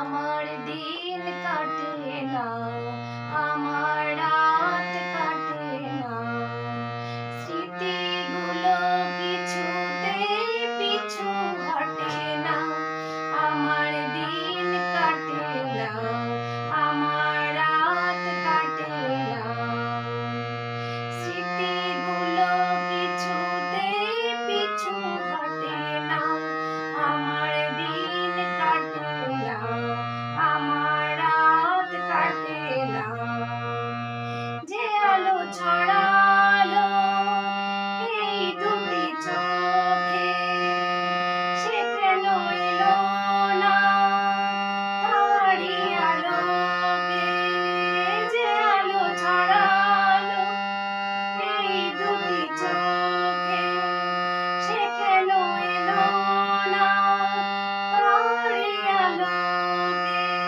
আমার দিন কাটে না।